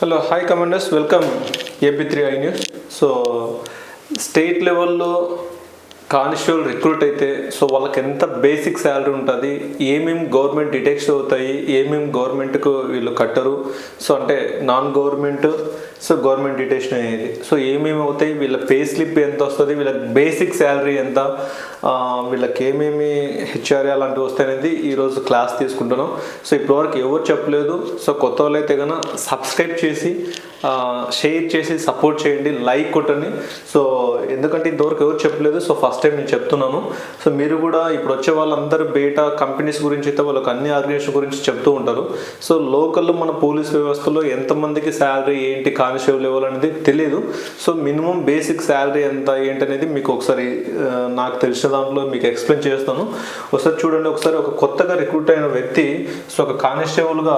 Hello hi commanders welcome. AP three I news. So state లెవెల్లో constable recruit అయితే so వాళ్ళకి ఎంత basic salary ఉంటుంది ఏమేమి గవర్నమెంట్ డిటెక్ట్స్ అవుతాయి ఏమేమి గవర్నమెంట్కు వీళ్ళు కట్టరు. సో అంటే non government so government deduction అనేది సో ఏమేమి అవుతాయి? వీళ్ళ పే స్లిప్ ఎంత వస్తుంది? వీళ్ళకి బేసిక్ శాలరీ ఎంత? వీళ్ళకి ఏమేమి హెచ్ఆర్ఏ అలాంటివి వస్తాయనేది ఈరోజు క్లాస్ తీసుకుంటున్నాం. సో ఇప్పటివరకు ఎవరు చెప్పలేదు. సో కొత్త వాళ్ళు అయితే కనుక సబ్స్క్రైబ్ చేసి షేర్ చేసి సపోర్ట్ చేయండి. లైక్ కొట్టండి. సో ఎందుకంటే ఇంతవరకు ఎవరు చెప్పలేదు. సో ఫస్ట్ టైం నేను చెప్తున్నాను. సో మీరు కూడా ఇప్పుడు వచ్చే వాళ్ళందరూ బయట కంపెనీస్ గురించి అయితే వాళ్ళకి అన్ని ఆర్గనైజేషన్ గురించి చెప్తూ ఉంటారు. సో లోకల్లో మన పోలీస్ వ్యవస్థలో ఎంతమందికి శాలరీ ఏంటి కానిస్టేబుల్ లెవెల్ అనేది తెలియదు సో మినిమం బేసిక్ శాలరీ ఎంత ఏంటి అనేది మీకు ఒకసారి నాకు తెలిసిన దాంట్లో మీకు ఎక్స్ప్లెయిన్ చేస్తాను. ఒకసారి చూడండి ఒకసారి ఒక కొత్తగా రిక్రూట్ అయిన వ్యక్తి సో ఒక కానిస్టేబుల్గా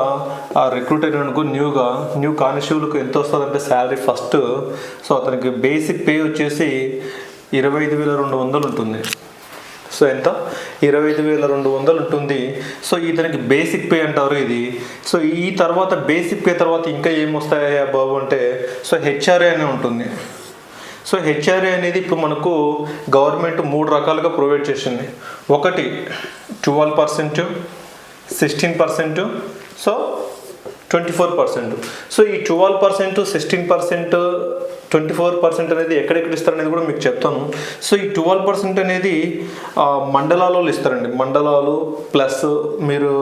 ఆ రిక్రూట్ అయినందుకు న్యూగా న్యూ కానిస్టేబుల్కి ఎంత వస్తుందంటే శాలరీ ఫస్ట్ సో అతనికి బేసిక్ పే వచ్చేసి ఇరవై ఐదు వేల రెండు వందలు ఉంటుంది. సో ఎంత? ఇరవై ఐదు వేల రెండు వందలు ఉంటుంది. సో ఇతనికి బేసిక్ పే అంటారు ఇది. సో ఈ తర్వాత బేసిక్ పే తర్వాత ఇంకా ఏమొస్తాయా బాబు అంటే సో హెచ్ఆర్ఏ అనే ఉంటుంది. సో హెచ్ఆర్ఏ అనేది ఇప్పుడు మనకు గవర్నమెంట్ మూడు రకాలుగా ప్రొవైడ్ చేసింది. ఒకటి twelve percent sixteen percent so twenty four percent so ఈ twelve percent sixteen percent twenty four percent అనేది ఎక్కడెక్కడ ఇస్తారనేది కూడా మీకు చెప్తాను. సో ఈ ట్వెల్వ్ పర్సెంట్ అనేది మండలాలలో ఇస్తారండి. మండలాలు ప్లస్ మీరు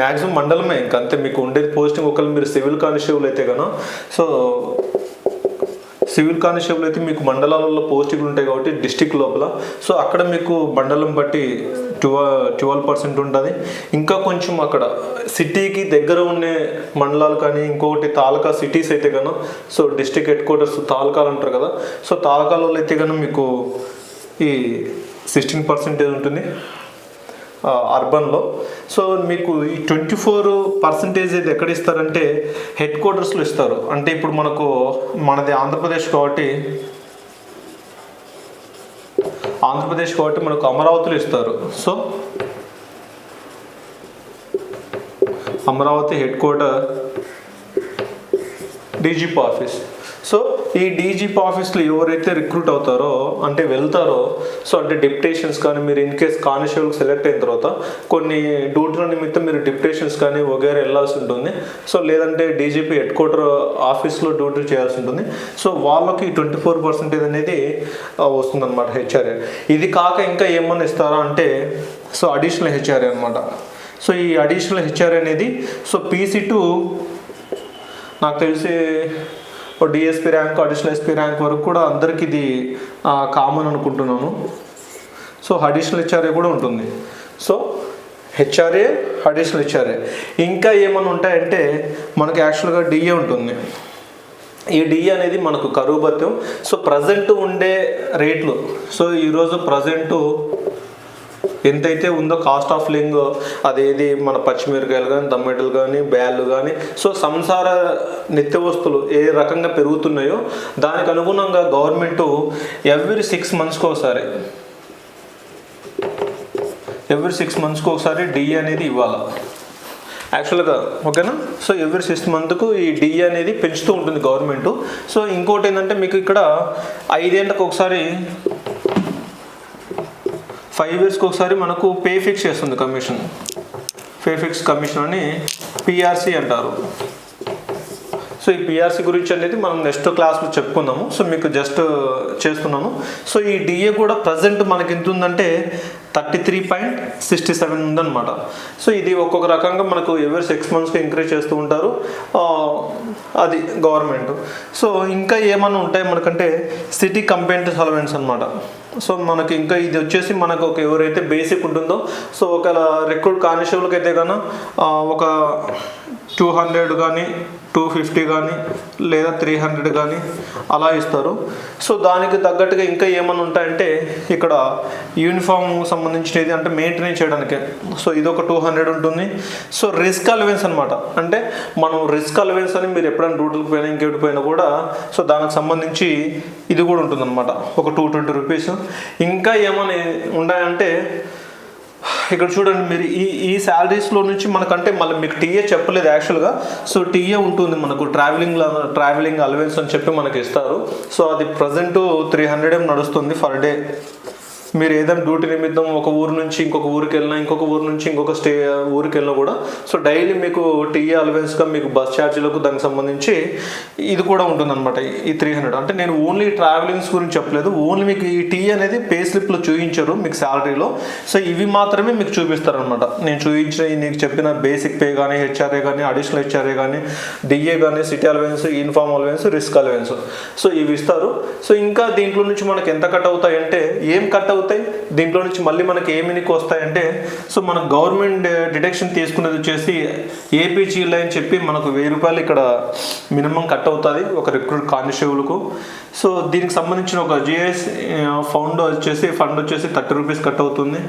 మ్యాక్సిమం మండలమే. ఇంకా అంతే మీకు ఉండేది పోస్టింగ్ ఒకవేళ మీరు సివిల్ కానిస్టేబుల్ అయితే కనుక సో సివిల్ కానిస్టేబుల్ అయితే మీకు మండలాలలో పోస్టింగ్లు ఉంటాయి కాబట్టి డిస్టిక్ లోపల. సో అక్కడ మీకు మండలం బట్టి ట్వెల్వ్ ట్వెల్వ్ పర్సెంట్ ఉంటుంది. ఇంకా కొంచెం అక్కడ సిటీకి దగ్గర ఉండే మండలాలు కానీ ఇంకొకటి తాలూకా సిటీస్ అయితే కనుక సో డిస్టిక్ హెడ్ క్వార్టర్స్ తాలూకాలు అంటారు కదా. సో తాలూకాలలో అయితే కనుక మీకు ఈ సిక్స్టీన్ పర్సెంటేజ్ ఉంటుంది. అర్బన్లో సో మీకు ఈ ట్వంటీ ఫోర్ పర్సంటేజ్ ఇది ఎక్కడ ఇస్తారంటే హెడ్ క్వార్టర్స్లో ఇస్తారు. అంటే ఇప్పుడు మనకు మనది ఆంధ్రప్రదేశ్ కాబట్టి ఆంధ్రప్రదేశ్ కాబట్టి మనకు అమరావతిలో ఇస్తారు. So Amaravati head quarter DGP office so ఈ డీజీపీ ఆఫీస్లో ఎవరైతే రిక్రూట్ అవుతారో అంటే వెళ్తారో సో అంటే డిప్యుటేషన్స్ కానీ మీరు ఇన్ కేస్ కానిస్టేబుల్ సెలెక్ట్ అయిన తర్వాత కొన్ని డ్యూటీల నిమిత్తం మీరు డిప్యుటేషన్స్ కానీ వగేరే వెళ్ళాల్సి ఉంటుంది. సో లేదంటే డీజీపీ హెడ్ క్వార్టర్ ఆఫీస్లో డ్యూటీ చేయాల్సి ఉంటుంది. సో వాళ్ళకి ట్వంటీ ఫోర్ పర్సెంటేజ్ అనేది వస్తుంది అనమాట హెచ్ఆర్ఏ. ఇది కాక ఇంకా ఏమన్నా ఇస్తారా అంటే సో అడిషనల్ హెచ్ఆర్ఏ అనమాట సో ఈ అడిషనల్ హెచ్ఆర్ఏ అనేది సో పీసీ టు నాకు తెలిసి DSP rank additional SP rank వరకు కూడా అందరికీ ఇది కామన్ అనుకుంటున్నాను. సో అడిషనల్ హెచ్ఆర్ఏ కూడా ఉంటుంది. సో హెచ్ఆర్ఏ అడిషనల్ హెచ్ఆర్ఏ ఇంకా ఏమైనా ఉంటాయంటే మనకి యాక్చువల్గా డిఏ ఉంటుంది. ఈ డిఏ అనేది మనకు కరువు భత్యం. సో ప్రజెంట్ ఉండే రేట్లు సో ఈరోజు ప్రజెంటు ఎంతైతే ఉందో కాస్ట్ ఆఫ్ లింగ్ అదేది మన పచ్చిమిరకాయలు కానీ దమ్మెటలు కానీ బ్యాళ్ళు కానీ సో సంసార నిత్య వస్తువులు ఏ రకంగా పెరుగుతున్నాయో దానికి అనుగుణంగా గవర్నమెంట్ ఎవ్రీ సిక్స్ మంత్స్కి ఒకసారి ఎవ్రీ సిక్స్ మంత్స్కి ఒకసారి డి అనేది ఇవ్వాలి. యాక్చువల్గా ఓకేనా సో ఎవ్రీ సిక్స్ మంత్కు ఈ డి అనేది పెంచుతూ ఉంటుంది గవర్నమెంట్ సో ఇంకోటి ఏంటంటే మీకు ఇక్కడ ఐదేళ్ళకి ఒకసారి ఫైవ్ ఇయర్స్కి ఒకసారి మనకు పే ఫిక్స్ చేస్తుంది కమిషన్ పే ఫిక్స్ కమిషన్ అని పిఆర్సి అంటారు. సో ఈ పిఆర్సీ గురించి అనేది మనం నెక్స్ట్ క్లాస్లో చెప్పుకుందాము. సో మీకు జస్ట్ చేస్తున్నాను. సో ఈ డిఏ కూడా ప్రజెంట్ మనకి ఎంత ఉందంటే thirty three point sixty seven ఉందన్నమాట. సో ఇది ఒక్కొక్క రకంగా మనకు ఎవరి సిక్స్ మంత్స్కి ఎంకరేజ్ చేస్తూ ఉంటారు. అది గవర్నమెంట్ సో ఇంకా ఏమన్నా ఉంటాయి మనకంటే సిటీ కంపెయింట్ సాల్వెంట్స్ అనమాట సో మనకి ఇంకా ఇది వచ్చేసి మనకు ఒక ఎవరైతే బేసిక్ ఉంటుందో సో ఒక రిక్రూట్ కానిస్టేబుల్కి అయితే కన్నా ఒక టూ హండ్రెడ్ కానీ టూ ఫిఫ్టీ కానీ లేదా త్రీ హండ్రెడ్ కానీ అలా ఇస్తారు. సో దానికి తగ్గట్టుగా ఇంకా ఏమైనా ఉంటాయంటే ఇక్కడ యూనిఫామ్ సంబంధించినది అంటే మెయింటైన్ చేయడానికి. సో ఇది ఒక టూ హండ్రెడ్ ఉంటుంది. సో రిస్క్ అలవెన్స్ అనమాట అంటే మనం రిస్క్ అలవెన్స్ అని మీరు ఎప్పుడైనా డ్యూటీకి పోయినా ఇంకెటు పోయినా కూడా సో దానికి సంబంధించి ఇది కూడా ఉంటుంది ఒక టూ ట్వంటీ రూపీస్. ఇంకా ఏమైనా ఉన్నాయంటే ఇక్కడ చూడండి మీరు ఈ ఈ శాలరీస్లో నుంచి మనకంటే మళ్ళీ మీకు టీఏ చెప్పలేదు యాక్చువల్గా సో టీఏ ఉంటుంది మనకు ట్రావెలింగ్ ట్రావెలింగ్ అలవెన్స్ అని చెప్పి మనకి ఇస్తారు. సో అది ప్రజెంట్ త్రీ హండ్రెడ్ ఏం నడుస్తుంది ఫర్ డే మీరు ఏదైనా డ్యూటీ నిమిత్తం ఒక ఊరు నుంచి ఇంకొక ఊరికి వెళ్ళినా ఇంకొక ఊరు నుంచి ఇంకొక స్టే ఊరికి వెళ్ళినా కూడా సో డైలీ మీకు టీఏ అలవెన్స్గా మీకు బస్ ఛార్జీలకు దానికి సంబంధించి ఇది కూడా ఉంటుందన్నమాట ఈ త్రీ హండ్రెడ్ అంటే నేను ఓన్లీ ట్రావెలింగ్స్ గురించి చెప్పలేదు ఓన్లీ మీకు ఈ టీ అనేది పే స్లిప్లో చూపించరు మీకు శాలరీలో సో ఇవి మాత్రమే మీకు చూపిస్తారనమాట నేను చూపించిన నీకు చెప్పిన బేసిక్ పే కానీ హెచ్ఆర్ఏ కానీ అడిషనల్ హెచ్ఆర్ఏ కానీ డిఏ కానీ city allowance uniform allowance risk allowance. So ఇవి ఇస్తారు. సో ఇంకా దీంట్లో నుంచి మనకి ఎంత కట్ అవుతాయి అంటే ఏం కట్ అవుతాయి దీంట్లో నుంచి మళ్ళీ మనకి ఏమినికి వస్తాయంటే సో మన గవర్నమెంట్ డిడక్షన్ తీసుకునేది వచ్చేసి ఏపీజీఎల్ అని చెప్పి మనకు వెయ్యి రూపాయలు ఇక్కడ మినిమం కట్ అవుతుంది ఒక రిక్రూట్ కానిస్టేబుల్కు. సో దీనికి సంబంధించిన ఒక జిఎస్ ఫౌండ్ వచ్చేసి ఫండ్ వచ్చేసి థర్టీ రూపీస్ కట్ అవుతుంది.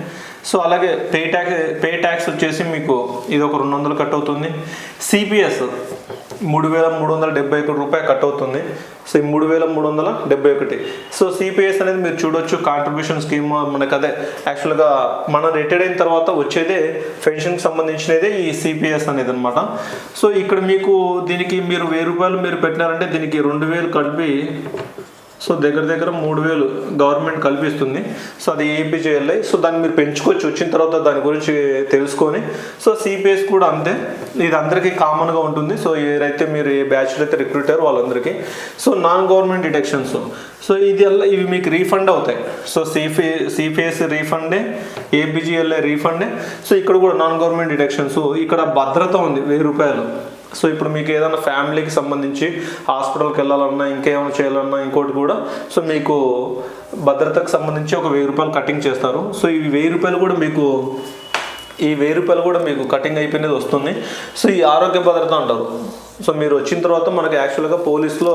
సో అలాగే పే ట్యాక్స్ పే ట్యాక్స్ వచ్చేసి మీకు ఇది ఒక రెండు వందలు కట్ అవుతుంది. సిపిఎస్ మూడు వేల మూడు వందల డెబ్బై ఒకటి రూపాయలు కట్ అవుతుంది. సో ఈ మూడు వేల మూడు వందల డెబ్బై ఒకటి. సో సిపిఎస్ అనేది మీరు చూడొచ్చు కాంట్రిబ్యూషన్ స్కీమ్ మనకు అదే. యాక్చువల్గా మనం రిటైర్డ్ అయిన తర్వాత వచ్చేదే పెన్షన్కి సంబంధించినదే ఈ సిపిఎస్ అనేది అనమాట సో ఇక్కడ మీకు దీనికి మీరు వెయ్యి రూపాయలు మీరు పెట్టినారంటే దీనికి రెండు వేలు కలిపి సో దగ్గర దగ్గర మూడు వేలు గవర్నమెంట్ కల్పిస్తుంది. సో అది ఏపీజేఎల్ఐ సో దాన్ని మీరు పెంచుకోవచ్చు. వచ్చిన తర్వాత దాని గురించి తెలుసుకొని. సో సిపిఎస్ కూడా అంతే. ఇది అందరికీ కామన్గా ఉంటుంది. సో ఏదైతే మీరు ఏ బ్యాచ్లో అయితే రిక్రూట్ అయ్యారో వాళ్ళందరికీ. So non government deductions. So ఇది అలా ఇవి మీకు రీఫండ్ అవుతాయి. సో సిపి సిపిఎస్ రీఫండే ఏపీజీఎల్ఏ రీఫండే. సో ఇక్కడ కూడా నాన్ గవర్నమెంట్ డిడక్షన్స్. ఇక్కడ భద్రత ఉంది. వెయ్యి రూపాయలు. సో ఇప్పుడు మీకు ఏదైనా ఫ్యామిలీకి సంబంధించి హాస్పిటల్కి వెళ్ళాలన్నా ఇంకేమైనా చేయాలన్నా ఇంకోటి కూడా సో మీకు భద్రతకు సంబంధించి ఒక వెయ్యి రూపాయలు కటింగ్ చేస్తారు. సో ఈ వెయ్యి రూపాయలు కూడా మీకు ఈ వెయ్యి రూపాయలు కూడా మీకు కటింగ్ అయిపోయినది వస్తుంది. సో ఈ ఆరోగ్య భద్రత అంటారు. సో మీరు వచ్చిన తర్వాత మనకి యాక్చువల్గా పోలీస్లో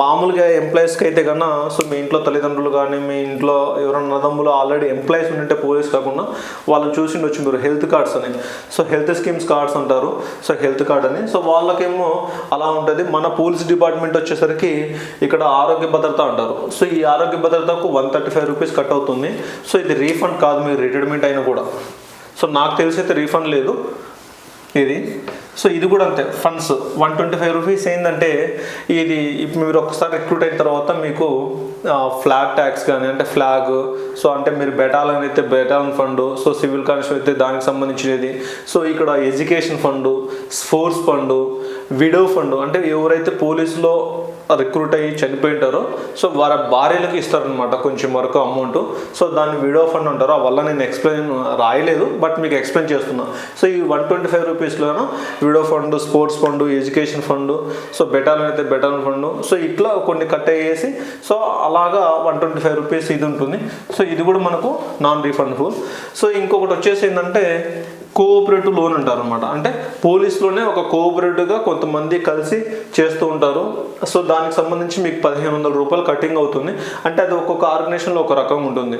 మామూలుగా ఎంప్లాయీస్కి అయితే కన్నా సో మీ ఇంట్లో తల్లిదండ్రులు కానీ మీ ఇంట్లో ఎవరైనా నదమ్ములు ఆల్రెడీ ఎంప్లాయీస్ ఉంటే పోలీస్ కాకుండా వాళ్ళని చూసి వచ్చి మీరు హెల్త్ కార్డ్స్ అని. సో హెల్త్ స్కీమ్స్ కార్డ్స్ అంటారు. సో హెల్త్ కార్డ్ అని. సో వాళ్ళకేమో అలా ఉంటుంది. మన పోలీస్ డిపార్ట్మెంట్ వచ్చేసరికి ఇక్కడ ఆరోగ్య భద్రత అంటారు. సో ఈ ఆరోగ్య భద్రతకు one thirty five rupees cut అవుతుంది. సో ఇది రీఫండ్ కాదు మీరు రిటైర్మెంట్ అయినా కూడా. సో నాకు తెలిసి అయితే రీఫండ్ లేదు. ఇది. సో ఇది కూడా అంతే funds one twenty five rupees ఏంటంటే ఇది ఇప్పుడు మీరు ఒకసారి రిక్రూట్ అయిన తర్వాత మీకు ఫ్లాగ్ ట్యాక్స్ కానీ అంటే ఫ్లాగ్ సో అంటే మీరు బెటాలన్ అయితే battalion fund so civil constable అయితే దానికి సంబంధించినది. సో ఇక్కడ education fund sports fund widow fund అంటే ఎవరైతే పోలీసులో రిక్రూట్ అయ్యి చనిపోయింటారో సో వారి భార్యలకు ఇస్తారనమాట కొంచెం వరకు అమౌంట్ సో దాన్ని విడో ఫండ్ అంటారు. ఆ వల్ల నేను ఎక్స్ప్లెయిన్ రాయలేదు బట్ మీకు ఎక్స్ప్లెయిన్ చేస్తున్నా. సో ఈ one twenty five రూపీస్లోనూ widow fund sports fund education fund so battalion అయితే బెటాలన్ ఫండ్. సో ఇట్లా కొన్ని కట్ అయ్యేసి సో అలాగా వన్ ట్వంటీ ఫైవ్ రూపీస్ ఇది ఉంటుంది. సో ఇది కూడా మనకు నాన్ రీఫండబుల్ సో ఇంకొకటి వచ్చేసి ఏంటంటే కోఆపరేటివ్ లోన్ అంటారు అనమాట అంటే పోలీస్లోనే ఒక కోఆపరేటివ్గా కొంతమంది కలిసి చేస్తూ ఉంటారు. సో దానికి సంబంధించి మీకు పదిహేను వందల రూపాయలు కటింగ్ అవుతుంది. అంటే అది ఒక్కొక్క ఆర్గనైజేషన్లో ఒక రకం ఉంటుంది.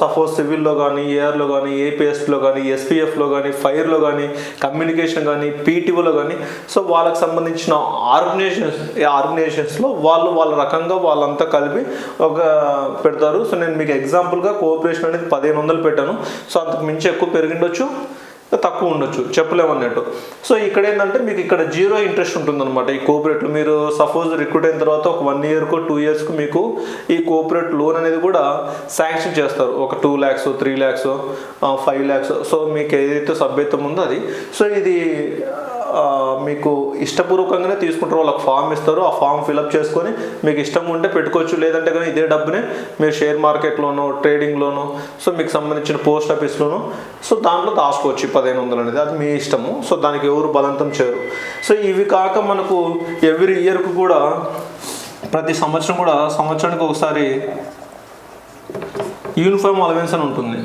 సపోజ్ సివిల్లో కానీ ఏఆర్లో కానీ ఏపీఎస్లో కానీ ఎస్పీఎఫ్లో కానీ ఫైర్లో కానీ కమ్యూనికేషన్ కానీ పీటీఓలో కానీ సో వాళ్ళకి సంబంధించిన ఆర్గనైజేషన్స్ ఆర్గనైజేషన్స్లో వాళ్ళు వాళ్ళ రకంగా వాళ్ళంతా కలిపి ఒక పెడతారు. సో నేను మీకు ఎగ్జాంపుల్గా కోఆపరేషన్ అనేది పదిహేను వందలు పెట్టాను. సో అంతకు మించి ఎక్కువ పెరిగిండొచ్చు తక్కువ ఉండొచ్చు చెప్పలేము అన్నట్టు. సో ఇక్కడ ఏంటంటే మీకు ఇక్కడ జీరో ఇంట్రెస్ట్ ఉంటుందన్నమాట. ఈ కోఆపరేట్ మీరు సపోజ్ రిక్రూట్ అయిన తర్వాత ఒక వన్ ఇయర్కు టూ ఇయర్స్కు మీకు ఈ కోఆపరేట్ లోన్ అనేది కూడా శాంక్షన్ చేస్తారు. ఒక two lakhs three lakhs five lakhs so మీకు ఏదైతే సభ్యత్వం ఉందో అది. సో ఇది మీకు ఇష్టపూర్వకంగానే తీసుకుంటారు. వాళ్ళకి ఫామ్ ఇస్తారు. ఆ ఫామ్ ఫిలప్ చేసుకొని మీకు ఇష్టం ఉంటే పెట్టుకోవచ్చు. లేదంటే కానీ ఇదే డబ్బునే మీరు షేర్ మార్కెట్లోనో ట్రేడింగ్లోనో సో మీకు సంబంధించిన పోస్ట్ ఆఫీస్లోనో సో దాంట్లో దాచుకోవచ్చు పదిహేను వందలు అనేది. అది మీ ఇష్టము. సో దానికి ఎవరు బలంతం చేయరు. సో ఇవి కాక మనకు ఎవ్రీ ఇయర్కు కూడా ప్రతి సంవత్సరం కూడా సంవత్సరానికి ఒకసారి యూనిఫామ్ అలవెన్స్ అని ఉంటుంది.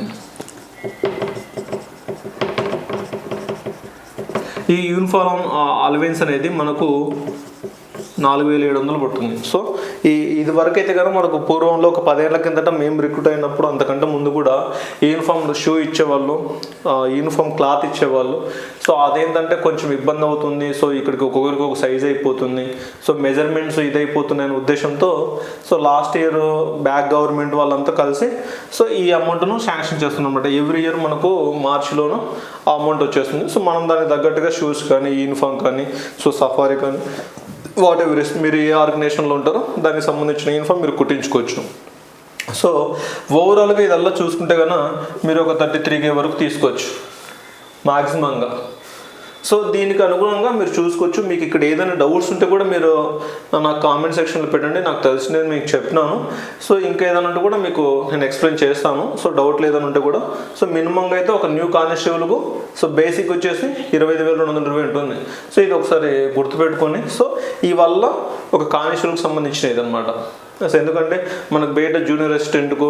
ఈ యూనిఫారం అలవెన్స్ అనేది మనకు నాలుగు వేల ఏడు వందలు పడుతుంది సో ఈ ఇది వరకు అయితే కనుక మనకు పూర్వంలో ఒక పదేళ్ళ కిందట మేము రిక్రూట్ అయినప్పుడు అంతకంటే ముందు కూడా యూనిఫామ్ షూ ఇచ్చేవాళ్ళు యూనిఫామ్ క్లాత్ ఇచ్చేవాళ్ళు. సో అదేంటంటే కొంచెం ఇబ్బంది అవుతుంది. సో ఇక్కడికి ఒక్కొక్కరికి ఒక సైజ్ అయిపోతుంది. సో మెజర్మెంట్స్ ఇదైపోతున్నాయి అనే ఉద్దేశంతో so last year back government వాళ్ళంతా కలిసి సో ఈ అమౌంట్ను శాంక్షన్ చేస్తున్నాం అనమాట ఎవ్రీ ఇయర్ మనకు మార్చిలోను ఆ అమౌంట్ వచ్చేస్తుంది. సో మనం దానికి తగ్గట్టుగా షూస్ కానీ యూనిఫామ్ కానీ సో సఫారీ కానీ వాట్ ఎవర్ మీరు ఏ ఆర్గనైజేషన్లో ఉంటారో దానికి సంబంధించిన యూనిఫామ్ మీరు కుట్టించుకోవచ్చు. సో ఓవరాల్గా ఇదల్లా చూసుకుంటే కనుక మీరు ఒక థర్టీ త్రీ కే వరకు తీసుకోవచ్చు. మాక్సిమంగా. సో దీనికి అనుగుణంగా మీరు చూసుకోవచ్చు. మీకు ఇక్కడ ఏదైనా డౌట్స్ ఉంటే కూడా మీరు నాకు కామెంట్ సెక్షన్లో పెట్టండి. నాకు తెలిసినది మీకు చెప్తున్నాను సో ఇంకా ఏదైనా ఉంటే కూడా మీకు నేను ఎక్స్ప్లెయిన్ చేస్తాను. సో డౌట్ లేదని ఉంటే కూడా. సో మినిమంగా అయితే ఒక న్యూ కానిస్టేబుల్కు సో బేసిక్ వచ్చేసి ఇరవై ఐదు వేల రెండు వందల ఇరవై ఉంటుంది. సో ఇది ఒకసారి గుర్తుపెట్టుకొని సో ఈ వల్ల ఒక కానిస్టేబుల్కి సంబంధించిన ఇదనమాట సో ఎందుకంటే మనకు బయట జూనియర్ అసిస్టెంట్కు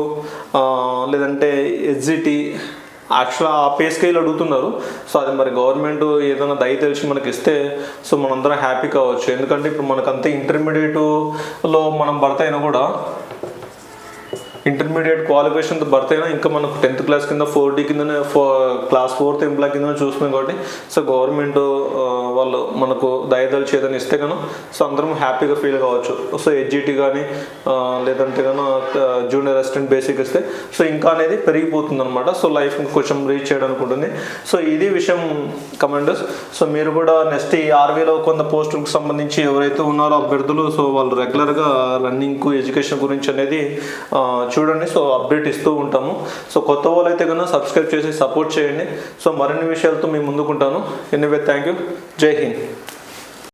లేదంటే ఎస్జిటి యాక్చువల్ ఆ పే స్కేల్ అడుగుతున్నారు. సో అది మరి గవర్నమెంట్ ఏదైనా దయ తెలిసి మనకి ఇస్తే సో మనందరం హ్యాపీ కావచ్చు. ఎందుకంటే ఇప్పుడు మనకు అంతే ఇంటర్మీడియట్లో మనం భర్త అయినా కూడా ఇంటర్మీడియట్ క్వాలిఫికేషన్తో బర్త్ అయినా ఇంకా మనకు టెన్త్ క్లాస్ కింద ఫోర్ డి కిందనే ఫో క్లాస్ ఫోర్త్ ఎంప్లా కింద చూస్తున్నాం కాబట్టి సో గవర్నమెంట్ వాళ్ళు మనకు దయదలు చేతని ఇస్తే కనుక సో అందరం హ్యాపీగా ఫీల్ కావచ్చు. సో ఎడ్జిటీ కానీ లేదంటే కనుక జూనియర్ అసిస్టెంట్ బేసిక్ ఇస్తే సో ఇంకా అనేది పెరిగిపోతుంది అనమాట సో లైఫ్ కొంచెం రీచ్ చేయడానికి ఉంటుంది సో ఇది విషయం కమాండర్స్ సో మీరు కూడా నెక్స్ట్ ఈ ఆర్వీలో కొంత పోస్టులకు సంబంధించి ఎవరైతే ఉన్నారో అభ్యర్థులు సో వాళ్ళు రెగ్యులర్గా రన్నింగ్కు ఎడ్యుకేషన్ గురించి అనేది చూడండి. సో అప్డేట్ ఇస్తూ ఉంటాము. సో కొత్త వాళ్ళు అయితే కన్నా సబ్స్క్రైబ్ చేసి సపోర్ట్ చేయండి. సో మరిన్ని విషయాలతో మేము ముందుకుంటాను. Anyway thank you. జై హింద్.